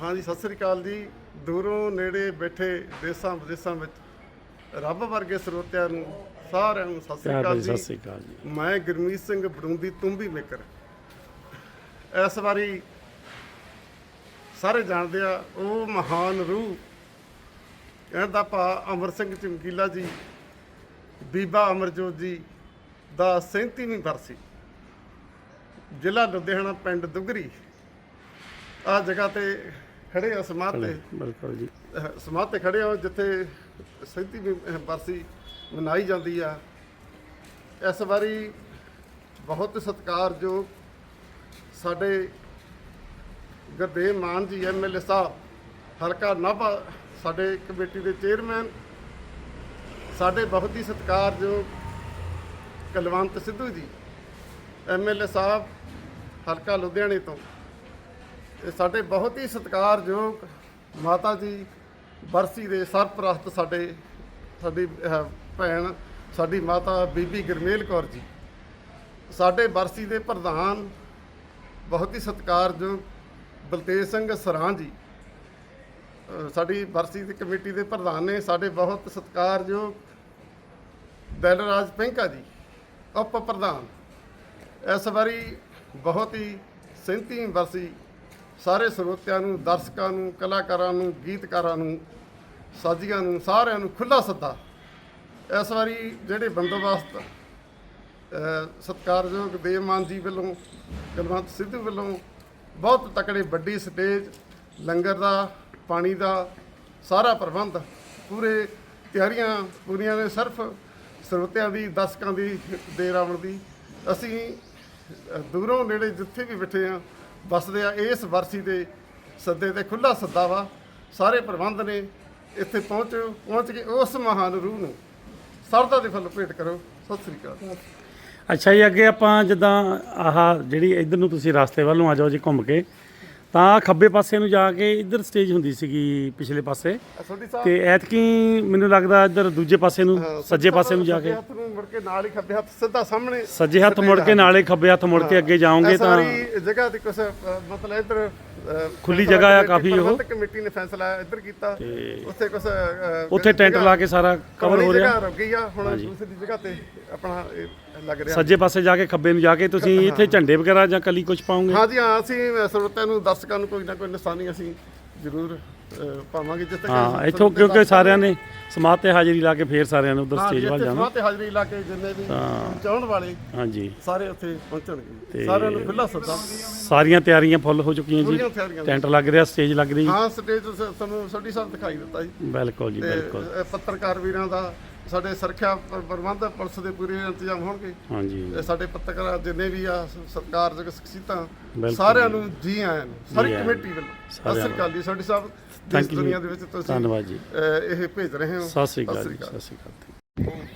ਹਾਂਜੀ ਸਤਿ ਸ੍ਰੀ ਅਕਾਲ ਜੀ। ਦੂਰੋਂ ਨੇੜੇ ਬੈਠੇ ਦੇਸਾਂ ਵਿਦੇਸਾਂ ਵਿੱਚ ਰੱਬ ਵਰਗੇ ਸਰੋਤਿਆਂ ਨੂੰ ਸਾਰਿਆਂ ਨੂੰ ਸਤਿ ਸ੍ਰੀ ਅਕਾਲ ਭਰੀ ਸਤਿ ਜੀ ਸ੍ਰੀ ਅਕਾਲ ਜੀ। ਮੈਂ ਗੁਰਮੀਤ ਸਿੰਘ ਬੜੂੰਦੀ ਤੁੰਬੀ ਮੇਕਰ। ਇਸ ਵਾਰੀ ਸਾਰੇ ਜਾਣਦੇ ਆ ਉਹ ਮਹਾਨ ਰੂਹ। ਇਹਦਾ ਭਾ ਅਮਰ ਸਿੰਘ ਚਮਕੀਲਾ ਜੀ ਬੀਬਾ ਅਮਰਜੋਤ ਜੀ ਦਾ 37ਵੀਂ ਬਰਸੀ। ਜ਼ਿਲ੍ਹਾ ਲੁਧਿਆਣਾ ਪਿੰਡ ਦੁਗਰੀ। ਆ ਜਗ੍ਹਾ ਤੇ ਖੜੇ ਆ ਸਮਾਧ ਤੇ। ਬਿਲਕੁਲ ਜੀ। ਸਮਾਧ ਤੇ ਖੜੇ ਹੋ ਜਿੱਥੇ 37ਵੀਂ ਬਰਸੀ ਮਨਾਈ ਜਾਂਦੀ ਆ। ਇਸ ਵਾਰੀ ਬਹੁਤ ਸਤਿਕਾਰਯੋਗ ਸਾਡੇ ਗੁਰਦੇਵ ਮਾਨ ਜੀ ਐਮਐਲਏ ਸਾਹਿਬ ਹਲਕਾ ਨਾਭਾ ਸਾਡੇ ਕਮੇਟੀ ਦੇ ਚੇਅਰਮੈਨ ਸਾਡੇ ਬਹੁਤ ਹੀ ਸਤਿਕਾਰਯੋਗ ਕੁਲਵੰਤ ਸਿੱਧੂ ਜੀ ਐਮਐਲਏ ਸਾਹਿਬ ਹਲਕਾ ਲੁਧਿਆਣੇ ਤੋਂ। ਇਹ ਸਾਡੇ ਬਹੁਤ ਹੀ ਸਤਿਕਾਰਯੋਗ ਮਾਤਾ ਜੀ ਬਰਸੀ ਦੇ ਸਰਪ੍ਰਸਤ ਸਾਡੇ, ਸਾਡੀ ਭੈਣ, ਸਾਡੀ ਮਾਤਾ ਬੀਬੀ ਗਰਮੇਲ ਕੌਰ ਜੀ। ਸਾਡੇ ਬਰਸੀ ਦੇ ਪ੍ਰਧਾਨ ਬਹੁਤ ਹੀ ਸਤਿਕਾਰਯੋਗ ਬਲਤੇਜ ਸਿੰਘ ਸਰਾਂ ਜੀ। ਸਾਡੀ ਬਰਸੀ ਦੀ ਕਮੇਟੀ ਦੇ ਪ੍ਰਧਾਨ ਨੇ ਸਾਡੇ ਬਹੁਤ ਸਤਿਕਾਰਯੋਗ ਦਿਲਰਾਜ ਪਿੰਕਾ ਜੀ ਉਪ ਪ੍ਰਧਾਨ ਇਸ ਵਾਰੀ ਬਹੁਤ ਹੀ 37ਵੀਂ ਬਰਸੀ ਸਾਰੇ ਸਰੋਤਿਆਂ ਨੂੰ ਦਰਸ਼ਕਾਂ ਨੂੰ ਕਲਾਕਾਰਾਂ ਨੂੰ ਗੀਤਕਾਰਾਂ ਨੂੰ ਸਾਜੀਆਂ ਨੂੰ ਸਾਰਿਆਂ ਨੂੰ ਖੁੱਲਾ ਸੱਦਾ। ਇਸ ਵਾਰੀ ਜਿਹੜੇ ਬੰਦੋਬਸਤ ਅਹ, ਸਤਿਕਾਰਯੋਗ ਦੇਵਮਾਨ ਜੀ ਵੱਲੋਂ ਕੁਲਵੰਤ ਸਿੱਧੂ ਵੱਲੋਂ ਬਹੁਤ ਤਕੜੇ ਵੱਡੀ ਸਟੇਜ ਲੰਗਰ ਦਾ ਪਾਣੀ ਦਾ ਸਾਰਾ ਪ੍ਰਬੰਧ ਪੂਰੇ ਤਿਆਰੀਆਂ ਪੂਰੀਆਂ ਨੇ ਸਿਰਫ ਸਰੋਤਿਆਂ ਦੀ ਦਰਸ਼ਕਾਂ ਦੀ ਦੇਰ ਆਉਣ ਦੀ। ਅਸੀਂ ਦੂਰੋਂ ਨੇੜੇ ਜਿੱਥੇ ਵੀ ਬੈਠੇ ਆ ਵਸਦੇ ਆ, ਇਸ ਵਰਸੀ ਦੇ ਸੱਦੇ ਤੇ ਖੁੱਲਾ ਸੱਦਾ ਵਾ। ਸਾਰੇ ਪ੍ਰਬੰਧ ਨੇ ਇੱਥੇ ਪਹੁੰਚੋ, ਪਹੁੰਚ ਕੇ ਉਸ ਮਹਾਨ ਰੂਹ ਨੂੰ ਸਰਦਾ ਦੇ ਫੁੱਲ ਭੇਟ ਕਰੋ। ਸਤਿ ਸ੍ਰੀ ਅਕਾਲ। ਅੱਛਾ ਜੀ, ਅੱਗੇ ਆਪਾਂ ਜਿੱਦਾਂ ਆਹ ਜਿਹੜੀ ਇਧਰ ਨੂੰ ਤੁਸੀਂ ਰਸਤੇ ਵੱਲੋਂ ਆ ਜਾਓ ਜੀ ਘੁੰਮ ਕੇ ਤਾਂ ਖੱਬੇ ਪਾਸੇ ਨੂੰ ਜਾ ਕੇ ਇੱਧਰ ਸਟੇਜ ਹੁੰਦੀ ਸੀਗੀ ਪਿਛਲੇ ਪਾਸੇ। ਸਾਹਿਬ। ਤੇ ਐਤਕੀ ਮੈਨੂੰ ਲੱਗਦਾ ਇੱਧਰ ਦੂਜੇ ਪਾਸੇ ਨੂੰ ਸੱਜੇ ਪਾਸੇ ਨੂੰ ਜਾ ਕੇ। ਹੱਥ ਨੂੰ ਮੁੜ ਕੇ ਨਾਲ ਹੀ ਖੱਬੇ ਹੱਥ ਸਿੱਧਾ ਸਾਹਮਣੇ ਸੱਜੇ ਹੱਥ ਮੁੜ ਕੇ ਨਾਲੇ ਖੱਬੇ ਹੱਥ ਮੁੜ ਕੇ ਅੱਗੇ ਜਾਓਗੇ ਤਾਂ ਵਾਰੀ ਜਗ੍ਹਾ ਤੇ ਕੁਛ ਅ, ਮਤਲਬ ਇੱਧਰ ਅ, ਖੁੱਲੀ ਜਗ੍ਹਾ ਆ ਕਾਫੀ ਉਹ। ਪ੍ਰਬੰਧਕ ਕਮੇਟੀ ਨੇ ਫੈਸਲਾ ਇੱਧਰ ਕੀਤਾ। ਉੱਥੇ ਕੁਛ ਅ, ਉੱਥੇ ਟੈਂਟ ਲਾ ਕੇ ਸਾਰਾ ਕਵਰ ਹੋ ਰਿਹਾ। ਜਗ੍ਹਾ ਰੁਕ ਗਈ ਆ ਹੁਣ ਦੂਸਰੀ ਜਗ੍ਹਾ ਤੇ ਆਪਣਾ ਇਹ ਲੱਗ ਰਿਹਾ। ਸੱਜੇ ਪਾਸੇ ਜਾ ਕੇ ਖੱਬੇ ਨੂੰ ਜਾ ਕੇ ਤੁਸੀਂ ਇੱਥੇ ਝੰਡੇ ਵਗੈਰਾ ਜਾਂ ਕਲੀ ਕੁਝ ਪਾਉਂਗੇ ਹਾਂਜੀ ਹਾਂ ਅਸੀਂ ਸਰੋਤਿਆਂ ਨੂੰ ਦਰਸ਼ਕਾਂ ਨੂੰ ਕੋਈ ਨਾ ਕੋਈ ਨਿਸ਼ਾਨੀ ਅਸੀਂ ਜ਼ਰੂਰ ਪਾਵਾਂਗੇ ਜਿੱਥੇ ਹਾਂ ਇੱਥੋਂ ਕਿਉਂਕਿ ਸਾਰਿਆਂ ਨੇ ਸਮਾਧ ਤੇ ਹਾਜ਼ਰੀ ਲਾ ਕੇ ਫੇਰ ਸਾਰਿਆਂ ਨੇ ਉਧਰ ਸਟੇਜ ਵੱਲ ਜਾਣਾ। ਤੇ ਹਾਜ਼ਰੀ ਲਾ ਕੇ ਜਿੰਨੇ ਵੀ ਚਾਹਣ ਵਾਲੇ ਹਾਂਜੀ। ਸਾਰੇ ਉੱਥੇ ਪਹੁੰਚਣਗੇ। ਸਾਰਿਆਂ ਨੂੰ ਖੁੱਲਾ ਸੱਦਾ। ਸਾਰੀਆਂ ਤਿਆਰੀਆਂ ਫੁੱਲ ਹੋ ਚੁੱਕੀਆਂ ਜੀ। ਪੂਰੀਆਂ ਤਿਆਰੀਆਂ। ਟੈਂਟ ਲੱਗ ਰਿਹਾ ਸਟੇਜ ਲੱਗ ਰਹੀ। ਹਾਂ ਸਟੇਜ ਤੁਹਾਨੂੰ ਸੋਢੀ ਸਾਹਿਬ ਦਿਖਾਈ ਦਿੱਤਾ ਜੀ। ਬਿਲਕੁਲ ਜੀ ਬਿਲਕੁਲ। ਪੱਤਰਕਾਰ ਵੀਰਾਂ ਦਾ ਸਾਡੇ ਸੁਰੱਖਿਆ ਪ੍ਰ- ਪ੍ਰਬੰਧ ਪੁਲਿਸ ਦੇ ਪੂਰੇ ਇੰਤਜ਼ਾਮ ਹੋਣਗੇ। ਹਾਂਜੀ। ਤੇ ਸਾਡੇ ਪੱਤਰਕਾਰ ਜਿੰਨੇ ਵੀ ਆ ਸ- ਸਰਕਾਰਯੋਗ ਸ਼ਖਸੀਅਤਾਂ ਬਿਲਕੁਲ ਸਾਰਿਆਂ ਨੂੰ ਜੀ ਆਇਆਂ ਨੂੰ ਸਾਰੀ ਕਮੇਟੀ ਵੱਲੋਂ। ਸਤਿ ਸ੍ਰੀ ਅਕਾਲ ਜੀ ਸਾਡੀ ਸਾਹਿਬ Thank ਦੇਸ਼ ਦੁਨੀਆ ਦੇ ਵਿੱਚ ਤੁਸੀਂ ਧੰਨਵਾਦ ਜੀ। ਇਹ ਭੇਜ ਰਹੇ ਹੋ। ਸਤਿ ਸ੍ਰੀ ਅਕਾਲ ਜੀ ਸਤਿ ਸ੍ਰੀ ਅਕਾਲ।